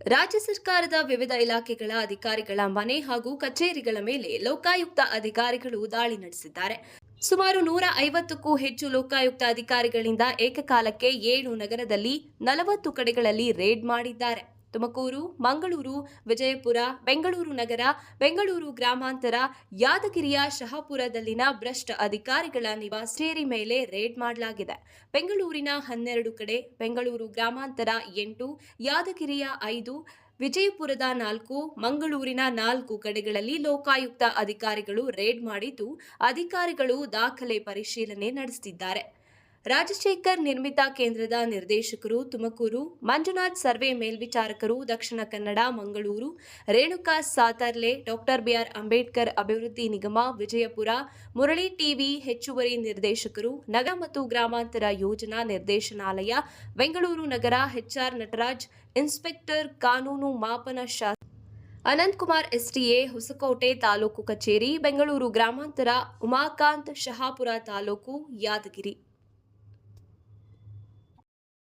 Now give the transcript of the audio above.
ರಾಜ್ಯ ಸರ್ಕಾರದ ವಿವಿಧ ಇಲಾಖೆಗಳ ಅಧಿಕಾರಿಗಳ ಮನೆ ಹಾಗೂ ಕಚೇರಿಗಳ ಮೇಲೆ ಲೋಕಾಯುಕ್ತ ಅಧಿಕಾರಿಗಳು ದಾಳಿ ನಡೆಸಿದ್ದಾರೆ. ಸುಮಾರು ನೂರ ಐವತ್ತಕ್ಕೂ ಹೆಚ್ಚು ಲೋಕಾಯುಕ್ತ ಅಧಿಕಾರಿಗಳಿಂದ ಏಕಕಾಲಕ್ಕೆ ಏಳು ನಗರದಲ್ಲಿ ನಲವತ್ತು ಕಡೆಗಳಲ್ಲಿ ರೇಡ್ ಮಾಡಿದ್ದಾರೆ. ತುಮಕೂರು, ಮಂಗಳೂರು, ವಿಜಯಪುರ, ಬೆಂಗಳೂರು ನಗರ, ಬೆಂಗಳೂರು ಗ್ರಾಮಾಂತರ, ಯಾದಗಿರಿಯ ಶಹಾಪುರದಲ್ಲಿನ ಭ್ರಷ್ಟ ಅಧಿಕಾರಿಗಳ ನಿವಾಸೇರಿ ಮೇಲೆ ರೇಡ್ ಮಾಡಲಾಗಿದೆ. ಬೆಂಗಳೂರಿನ ಹನ್ನೆರಡು ಕಡೆ, ಬೆಂಗಳೂರು ಗ್ರಾಮಾಂತರ ಎಂಟು, ಯಾದಗಿರಿಯ ಐದು, ವಿಜಯಪುರದ ನಾಲ್ಕು, ಮಂಗಳೂರಿನ ನಾಲ್ಕು ಕಡೆಗಳಲ್ಲಿ ಲೋಕಾಯುಕ್ತ ಅಧಿಕಾರಿಗಳು ರೇಡ್ ಮಾಡಿದ್ದು, ಅಧಿಕಾರಿಗಳು ದಾಖಲೆ ಪರಿಶೀಲನೆ ನಡೆಸುತ್ತಿದ್ದಾರೆ ರಾಜಶೇಖರ್ ನಿರ್ಮಿತ ಕೇಂದ್ರದ ನಿರ್ದೇಶಕರು Tumakuru, Manjunath survey ಮೇಲ್ವಿಚಾರಕರು Dakshina Kannada, Mangaluru, Renuka Satarle, doctor B R Ambedkar ಅಭಿವೃದ್ಧಿ ನಿಗಮ, ವಿಜಯಪುರ, ಮುರಳಿ ಟಿವಿ ಹೆಚ್ಚುವರಿ ನಿರ್ದೇಶಕರು, ನಗರ ಮತ್ತು ಗ್ರಾಮಾಂತರ ಯೋಜನಾ ನಿರ್ದೇಶನಾಲಯ, ಬೆಂಗಳೂರು ನಗರ ಹೆಚ್ಆರ್ ನಟರಾಜ್, ಇನ್ಸ್ಪೆಕ್ಟರ್ ಕಾನೂನು ಮಾಪನ Shah Ananthakumar S T A Hosakote taluk ಕಚೇರಿ, ಬೆಂಗಳೂರು ಗ್ರಾಮಾಂತರ, ಉಮಾಕಾಂತ್ ಶಹಾಪುರ ತಾಲೂಕು ಯಾದಗಿರಿ.